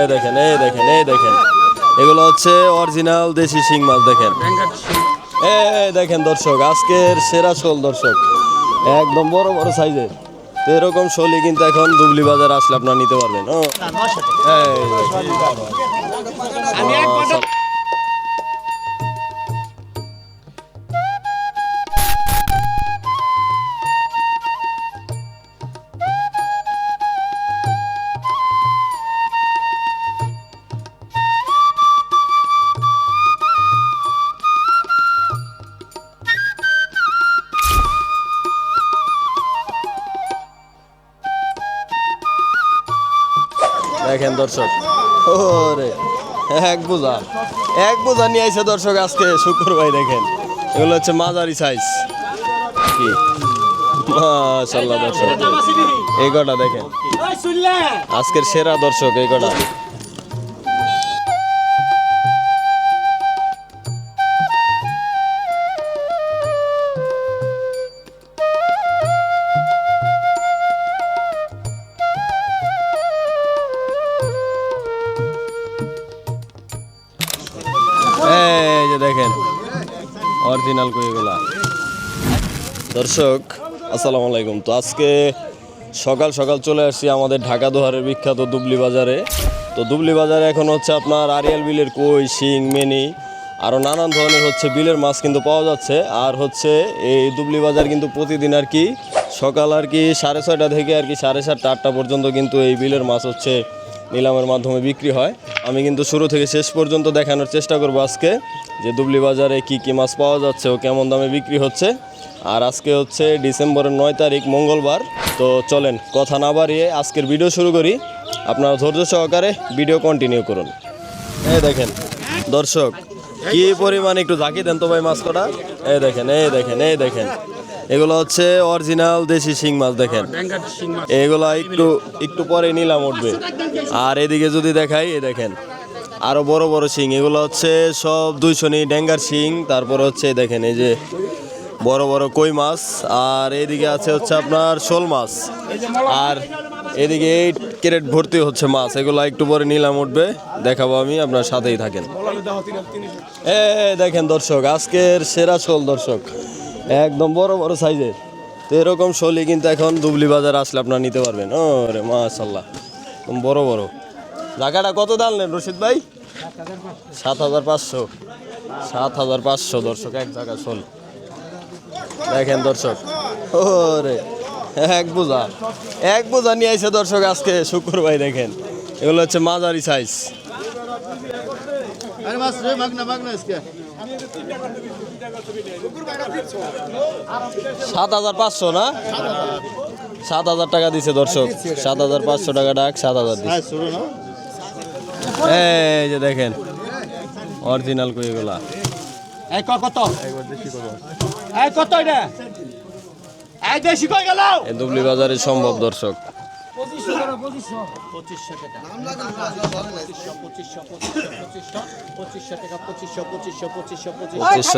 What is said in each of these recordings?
এই দেখেন এই দেখেন এই দেখেন। এগুলো হচ্ছে অরিজিনাল দেশি শিং মাছ, দেখেন। এই দেখেন দর্শক, আজকের সেরা শোল দর্শক। একদম বড় বড় সাইজের। তো এরকম শোলই কিন্তু এখন দুবলি বাজার আসলে আপনারা নিতে পারবেন। ও। দেখেন দর্শক। ওরে এক বোঝা। এক বোঝা নিয়ে আইসে দর্শক আজকে শুক্রবার দেখেন। এগুলো হচ্ছে মাঝারি সাইজ কি? মাশাল্লাহ দর্শক। এই কটা দেখেন। আজকের সেরা দর্শক এই কটা। অরিজিনাল কইগুলা। দর্শক, আসসালামু আলাইকুম। তো আজকে সকাল সকাল চলে আসছি আমাদের ঢাকা দোহারের বিখ্যাত দুবলি বাজারে। তো দুবলি বাজারে এখন হচ্ছে আপনার আরিয়াল বিলের কই, শিং, মেনি আরও নানান ধরনের হচ্ছে বিলের মাছ কিন্তু পাওয়া যাচ্ছে। আর হচ্ছে এই দুবলি বাজার কিন্তু প্রতিদিন আর কি সকাল আর কি সাড়ে ছয়টা থেকে আর কি সাড়ে সাতটা, আটটা পর্যন্ত কিন্তু এই বিলের মাছ হচ্ছে নিলামের মাধ্যমে বিক্রি হয়। আমি কিন্তু শুরু থেকে শেষ পর্যন্ত দেখানোর চেষ্টা করব আজকে। যে দুবলি বাজারে কি কি মাছ পাওয়া যাচ্ছে ও কেমন দামে বিক্রি হচ্ছে। আর আজকে হচ্ছে ডিসেম্বরের নয় তারিখ, মঙ্গলবার। তো চলেন, কথা না বাড়িয়ে আজকের ভিডিও শুরু করি। আপনারা ধৈর্য সহকারে ভিডিও কন্টিনিউ করুন। এই দেখেন, দর্শক, কি পরিমাণ একটু ঝাঁকি দেন তো ভাই মাছ কটা? এই দেখেন এই দেখেন এই দেখেন। এগুলো হচ্ছে অরিজিনাল দেশি শিং মাছ, দেখেন। এগুলো একটু একটু পরে নিলাম উঠবে। আর এদিকে যদি দেখাই, এই দেখেন আরও বড় বড় শিং, এগুলো হচ্ছে সব দুইশো নি ড্যাঙ্গার শিং, তারপর হচ্ছে দেখেন এই যে বড় বড় কই মাছ, আর এদিকে আছে হচ্ছে আপনার শোল মাছ, আর এদিকে এই ক্যারেট ভর্তি হচ্ছে মাছ, এগুলো একটু পরে নিলাম উঠবে, দেখাবো আমি, আপনার সাথেই থাকেন। এ দেখেন দর্শক, আজকের সেরা শোল দর্শক, একদম বড় বড় সাইজের, তো এরকম শোলই কিন্তু এখন দুবলি বাজার আসলে আপনারা নিতে পারবেন ও রে মাশাল্লাহ বড় বড়। জায়গাটা কত দাম নেন রশিদ ভাই? সাত হাজার পাঁচশো। সাত হাজার পাঁচশো। দর্শক এক জায়গা শোন। দেখেন দর্শক। ও রে এক বোঝা। এক বোঝা নিয়ে আইসে দর্শক আজকে শুক্র ভাই দেখেন। এগুলো হচ্ছে মাঝারি সাইজ সাত হাজার পাঁচশো না? সাত হাজার টাকা দিছে দর্শক। সাত হাজার পাঁচশো টাকা ডাক সাত হাজার দিচ্ছে এই যে দেখেন অরিজিনাল কই এগুলা এই কত? এই কত এটা? এই দেশি কই গেল? এই দুবলি বাজারে সম্ভব দর্শক। পঁচিশশো টাকা পঁচিশশো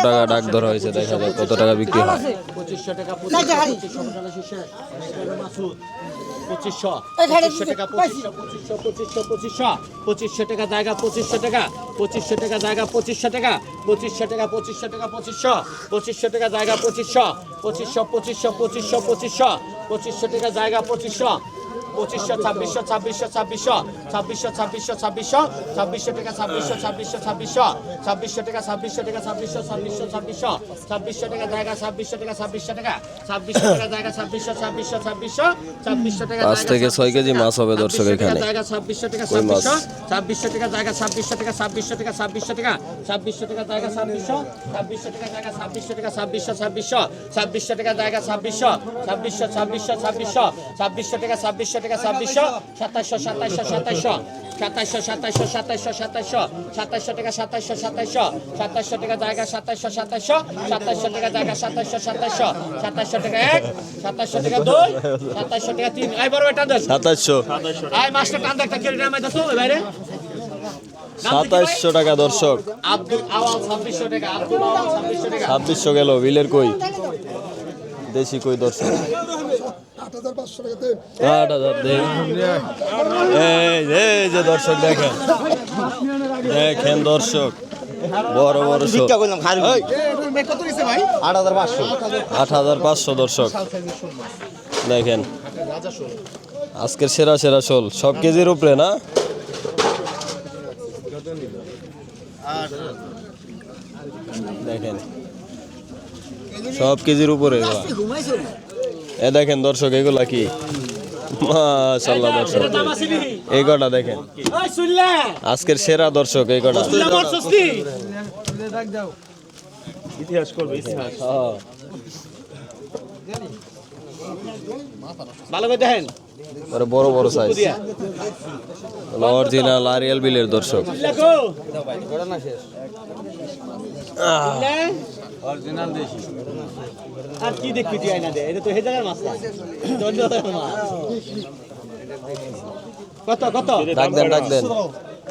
টাকা ডাক ধরা হয়েছে দেখা যায় কত টাকা বিক্রি হয় পঁচিশশো টাকা পঁচিশশো পঁচিশশো টাকা শেষ মাসুদ পঁচিশশো পঁচিশশো টাকা পঁচিশশো পঁচিশশো পঁচিশশো পঁচিশশো পঁচিশশো টাকা জায়গা পঁচিশশো টাকা পঁচিশশো টাকা জায়গা পঁচিশশো টাকা পঁচিশশো টাকা পঁচিশশো টাকা পঁচিশশো পঁচিশশো টাকা জায়গা পঁচিশশো পঁচিশশো পঁচিশশো পঁচিশশো পঁচিশশো পঁচিশশো টাকা জায়গা পঁচিশশো পঁচিশশো ছাব্বিশশো ছাব্বিশশো ছাব্বিশশো ছাব্বিশশো ছাব্বিশশো ছাব্বিশশো ছাব্বিশশো টাকা ছাব্বিশশো ছাব্বিশশো ছাব্বিশশো ছাব্বিশশো টাকা ছাব্বিশশো টাকা ছাব্বিশশো ছাব্বিশশো ছাব্বিশশো ছাব্বিশশো টাকা জায়গা ছাব্বিশশো টাকা ছাব্বিশশো টাকা ছাব্বিশশো টাকা জায়গা ছাব্বিশশো ছাব্বিশশো ছাব্বিশশো ছাব্বিশশো টাকা পাঁচ থেকে ছয় কেজি মাছ হবে দর্শক এখানে জায়গা ছাব্বিশশো টাকা? ছাব্বিশশো ছাব্বিশশো টাকা জায়গা ছাব্বিশশো টাকা ছাব্বিশশো টাকা ছাব্বিশশো টাকা ছাব্বিশশো টাকা জায়গা ছাব্বিশশো ছাব্বিশশো টাকা জায়গা ছাব্বিশশো টাকা ছাব্বিশশো ছাব্বিশশো ছাব্বিশশো টাকা জায়গা ছাব্বিশশো ছাব্বিশশো ছাব্বিশশো ছাব্বিশশো ছাব্বিশশো টাকা ছাব্বিশশো টাকা ছাব্বিশশো সাতাইশশো সাতাইশশো সাতাইশশো সাতাইশশো সাতাইশশো সাতাইশশো সাতাইশশো সাতাইশশো টাকা সাতাইশশো সাতাইশশো সাতাইশশো টাকা জায়গা সাতাইশশো সাতাইশশো সাতাইশশো টাকা জায়গা সাতাইশশো সাতাইশশো সাতাইশশো টাকা এক সাতাইশশো টাকা দুই সাতাইশশো টাকা তিন। আই বড় দশ সাতাশশো। আই মাস্টার টান একটা কেড়ে নামাই তো বাইরে। সাতাশশো টাকা দর্শক। আব্দুল আওয়াল ছাব্বিশশো টাকা আব্দুল আওয়াল ছাব্বিশশো টাকা। ছাব্বিশশো গেল বিলের কই? দেশি কই দর্শক? আট হাজার এই যে দর্শক দেখেন। দেখেন দর্শক বড় বড় আট হাজার পাঁচশো দর্শক। দেখেন। আজকের সেরা সেরা শোল। সব কেজির উপরে না? দেখেন। সব কেজির উপরে এ দেখেন দর্শক এগুলা কি? মাশাল্লাহ দর্শক। এই কটা দেখেন। আজকের সেরা দর্শক এই কটা। হ্যাঁ। ভালো করে দেখেন। আরে বড় বড় সাইজ অরিজিনাল আরিয়াল বিলের দর্শক। দেখো আর কি দেখবি তুই আইনা দে? এটা তো হেজারের মাছ না। কত কত? ডাক দেন ডাক দেন।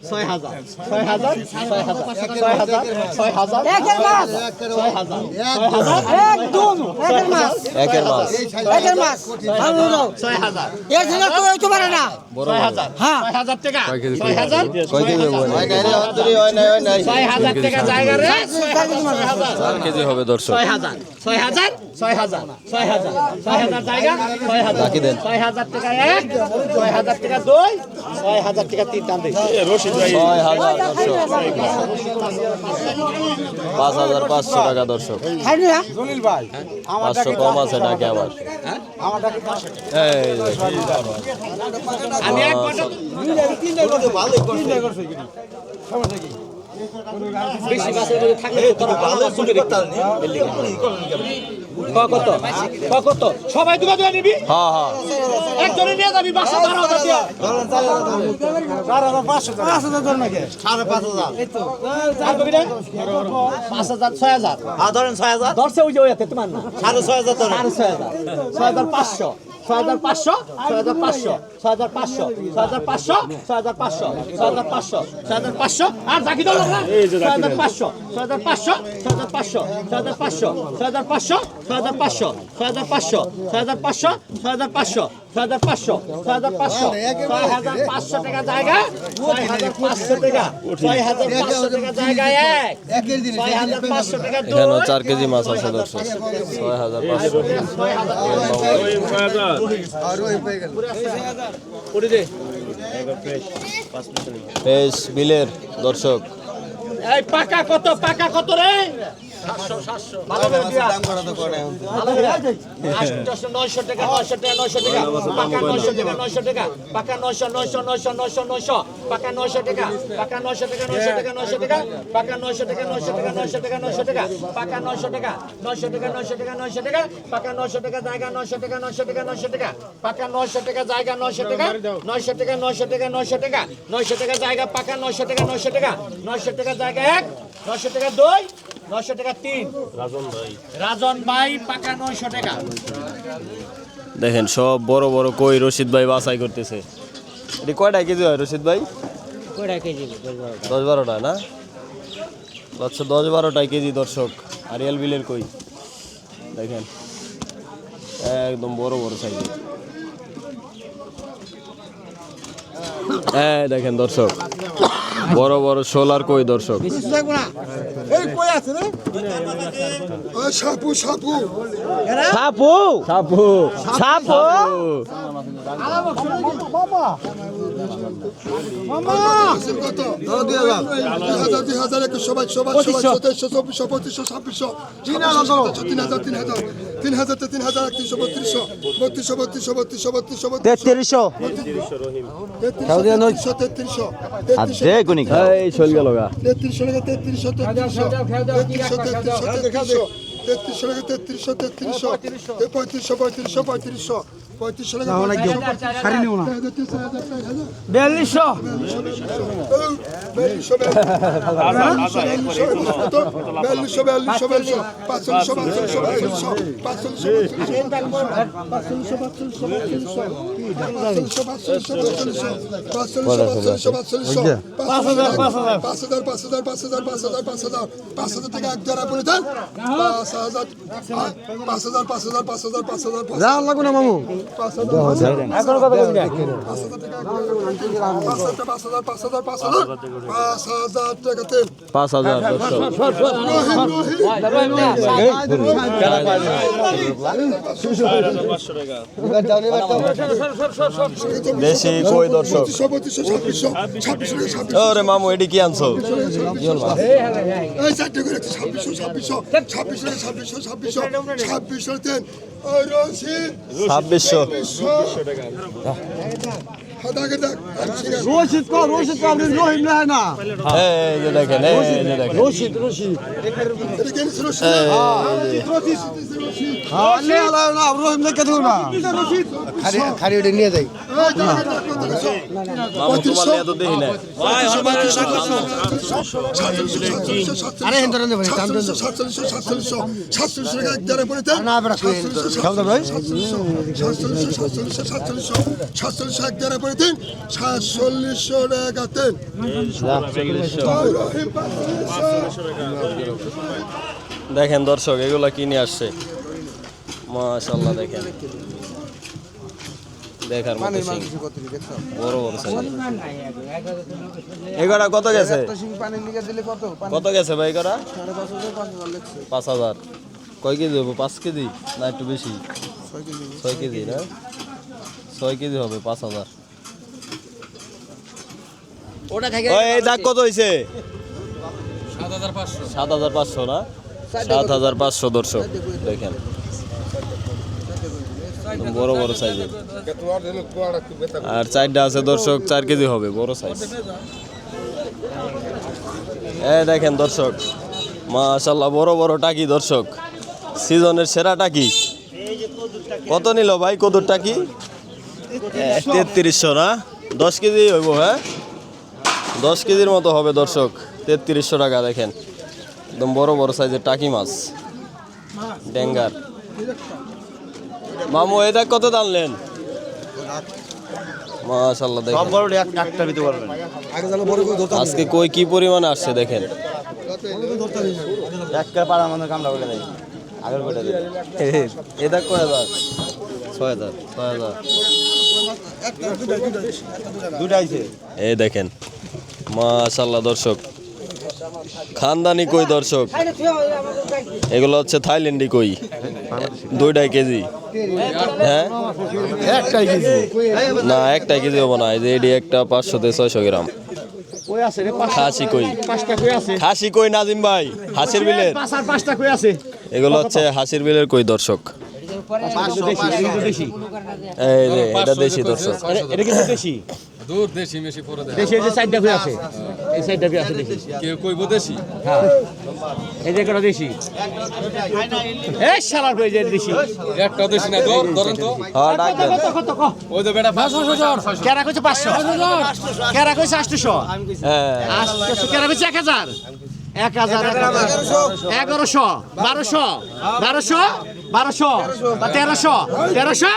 ছয় হাজার। ছয় হাজার ছয় হাজার। ছয় হাজার ছয় হাজার একের মাছ ছয় হাজার একদম একের মাছ একের মাছ একের মাছ ছয় হাজার। এক ছেলে তো হইতে পারে না। ছয় হাজার হ্যাঁ। ছয় হাজার টাকা। ছয় হাজার। কয় কেজি হবে? ছয় হাজার টাকা জায়গা রে। চার কেজি মাছ আছে। চার কেজি হবে। দর্শক। ছয় হাজার ছয় হাজার ছয় হাজার। ছয় হাজার ছয় হাজার জায়গা ছয় হাজার। ছয় হাজার টাকা এক ছয় হাজার টাকা দুই ছয় হাজার টাকা তিন টান দিই ছয় হাজার দর্শক পাঁচ হাজার পাঁচশো টাকা দর্শক। পাঁচশো কম আছে ডাকে আবার এই দেখেন। আমি এক ঘণ্টা বেশি মাছের থাকলে কত? কত? সবাই দুগা দুগা নিবি? হ্যাঁ হ্যাঁ। একজনে নিয়ে যাবি বাসা দাঁড়াও দাঁড়িয়ে চার হাজার পাঁচশো পাঁচ হাজার ধর নাকি? সাড়ে পাঁচ হাজার। আর ছয় হাজার। হ্যাঁ, ধরেন ছয় হাজার। ধরছে ওই যে ওই তোমার না? সাড়ে ছয় হাজার ছয় হাজার। ছয় হাজার পাঁচশো। ছয় হাজার পাঁচশো ছয় হাজার পাঁচশো ছয় হাজার পাঁচশো ছয় হাজার পাঁচশো ছয় হাজার পাঁচশো ছয় হাজার পাঁচশো ছয় হাজার পাঁচশো আর জাকি দল না ছয় হাজার পাঁচশো ছয় হাজার পাঁচশো ছয় হাজার পাঁচশো ছয় হাজার পাঁচশো ছয় হাজার পাঁচশো ছয় হাজার পাঁচশো ছয় হাজার পাঁচশো ছয় হাজার পাঁচশো ছয় হাজার পাঁচশো ছয় হাজার পাঁচশো ছয় হাজার পাঁচশো ছয় হাজার পাঁচশো টাকা জায়গা ছয় হাজার পাঁচশো টাকা ছয় হাজার পাঁচশো টাকা জায়গা এক ছয় হাজার পাঁচশো টাকা দুই চার কেজি মাছ আছে দর্শক ছয় হাজার পাঁচশো। বিলের দর্শক। এই পাকা কত পাকা কত রে? নয়শো টাকা নয়শো টাকা নয়শো টাকা পাকা নয়শো টাকা নয়শো টাকা পাকা নয়শো নয়শো নয়শো নয়শো নয়শো পাকা নয়শো টাকা পাকা নয়শো টাকা নয়শো টাকা নয়শো টাকা পাকা নয়শো টাকা নয়শো টাকা নয়শো টাকা নয়শো টাকা পাকা নয়শো টাকা নয়শো টাকা নয়শো টাকা নয়শো টাকা পাকা নয়শো টাকা জায়গা নয়শো টাকা নয়শো টাকা নয়শো টাকা পাকা নয়শো টাকা জায়গা নয়শো টাকা নয়শো টাকা নয়শো টাকা নয়শো টাকা নয়শো টাকা জায়গা পাকা নয়শো টাকা নয়শো টাকা নয়শো টাকা জায়গা এক নয়শো টাকা দুই নয়শো টাকা তিন। রাজন ভাই। রাজন ভাই পাকা নয়শো টাকা। দেখেন সব বড় বড় কই রশিদ ভাই বাছাই করতেছে। এটি কয়টা কেজি হয় রশিদ ভাই? কেজি? দশ বারোটা। না? আচ্ছা দশ বারোটায় কেজি দর্শক আরিয়াল বিলের কই? দেখেন একদম বড় বড় সাইজের। হ্যাঁ দেখেন দর্শক বড় বড় সোলার কই দর্শক? সাপু সাপু। সাপু? সাপু। সাপু? সবাই সবাই সবাই চোদ্দশো চব্বিশশো পঁচিশশো ছাব্বিশশো তিন হাজার তিন হাজার। তিন হাজার তিন হাজার একত্রিশশো বত্রিশশো বত্রিশশো বত্রিশশো বত্রিশশো বত্রিশশো তেত্রিশশো তেত্রিশশো তেত্রিশশো তেত্রিশশো তেত্রিশশো তেত্রিশশো তেত্রিশশো তেত্রিশশো পঁয়ত্রিশশো পঁয়ত্রিশশো পঁয়ত্রিশশো পঁয়ত্রিশশো টাকা শাড়ি নেব না বিয়াল্লিশশো বিয়াল্লিশশো বিয়াল্লিশশো বিয়াল্লিশশো পাঁচশো পাঁচশো পাঁচ পাঁচশো পাঁচ হাজার থেকে পাঁচ ধরা পাঁচ যান পাঁচ হাজার পাঁচ হাজার পাঁচ হাজার পাঁচ হাজার পাঁচ হাজার পাঁচ হাজার মামু বেশি কই দর্শক ওরে মামু এটি কি আনছো ছাব্বিশ ছাব্বিশ ছাব্বিশ ছাব্বিশ ছাব্বিশ ছাব্বিশশো ছাব্বিশশো। হ্যাঁ। রশিদ কর রশিদ কর আপনি রহিম লেহে না এই যে দেখেন এই যে দেখেন রশিদ রশিদ খালি ওটা নিয়ে যাই আরে হিন্দর সাতচল্লিশশো সাতচল্লিশশো সাতচল্লিশশো একদারে পড়ে দিন। সাতচল্লিশশো টাকা দেখেন দর্শক এগুলা কিনে আসছে? মাশাল্লাহ দেখেন। দেখার মতো বড় বড় সাইজ এগারো কত গেছে? কত? কত গেছে ভাই এগারো পাঁচ হাজার কয় কেজি হবে? পাঁচ কেজি না একটু বেশি? ছয় কেজি না? ছয় কেজি হবে পাঁচ হাজার। ওটা থেকে ওই, এই দাগ কত হয়েছে সাত হাজার পাঁচশো। না? সাত হাজার পাঁচশো দর্শক দেখেন। বড় বড় সাইজের আর চারটা আছে দর্শক চার কেজি হবে বড় সাইজ এ দেখেন দর্শক মাশাল্লাহ বড় বড় টাকি দর্শক। সিজনের সেরা টাকি। কত নিল ভাই কদুর টাকি? তেত্রিশশো না? দশ কেজি হইব হ্যাঁ? দশ কেজির মতো হবে দর্শক। তেত্রিশশো টাকা দেখেন। একদম বড় বড় সাইজের টাকি মাছ। ডেঙ্গার। মামু এটা কত দানলেন মাশাল্লাহ দেখেন। একটা দিতে পারবেন। আজকে কই কি পরিমাণে আসছে দেখেন। একটা পাড়া আমাদের কামড়া বলে দেয়। আগের কোটা দিই এটা কয় হাজার? ছয় হাজার ছয় হাজার। দুটা এই দেখেন। মাশাল্লাহ দর্শক। খানদানি কই দর্শক? এগুলো হচ্ছে থাইল্যান্ডি কই? দুইটাই কেজি। হ্যাঁ? একটাই কেজি। না একটা কেজি হব না এই যে এডি একটা পাঁচশো থেকে ছয়শো গ্রাম। খাসি কই? খাসি কই নাজিম ভাই? হাসির বিলের? এগুলো হচ্ছে হাসির বিলের কই দর্শক? এটা এই যে এটা দেশি দর্শক। এটা- এটা কিন্তু দেশি? দূর দেশি মেশি পরে দেয় দেশি এই যে চারটা কই আছে। এই চারটা কই আছে দেশি। কেউ কইব দেশি? হ্যাঁ। এই যে একটা দেশি। এই শালার কই যে দেশি। একটা দেশি না ধর ধরেন তো। হ্যাঁ ডাক দেন। কত কত কত? ওই তো বেটা পাঁচশো কেরা কইছে পাঁচশো। কেরা কইছে আটশোশো হ্যাঁ। আটশোশো কেরা কইছে এক হাজার। এক হাজার এগারোশো বারোশো বারোশো। বারোশো বা তেরোশো তেরোশো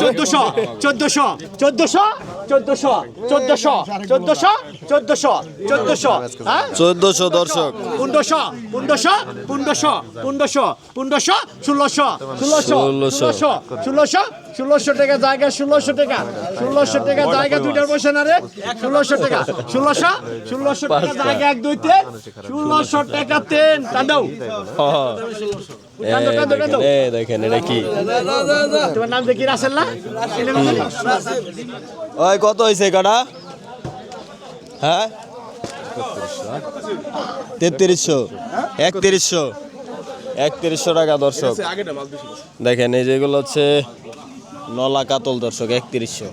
চোদ্দশো চোদ্দশো চোদ্দশো চোদ্দশো চোদ্দশো চোদ্দশো চোদ্দশো চোদ্দশো হ্যাঁ চোদ্দশো দর্শক পনেরোশো পনেরোশো পনেরোশো পনেরোশো পনেরোশো ষোলোশো ষোলোশো ষোলোশো। ষোলোশো ষোলোশো টাকা জায়গা ষোলোশো টাকা। ষোলোশো টাকা জায়গা দুইটার বসে না রে? ষোলোশো টাকা। ষোলোশো? ষোলোশো টাকা জায়গা এক দুই তিন ষোলোশো টাকা তিন। কান্দাও হ্যাঁ। দেখেন এটা কি? তোমার নাম দেখি রাসেল না? ওই কত হয়েছে কাটা? হ্যাঁ? তেত্রিশশো। একত্রিশশো। একত্রিশশো টাকা দর্শক। দেখেন এই যেগুলো হচ্ছে নলা কাতল দর্শক একত্রিশশো।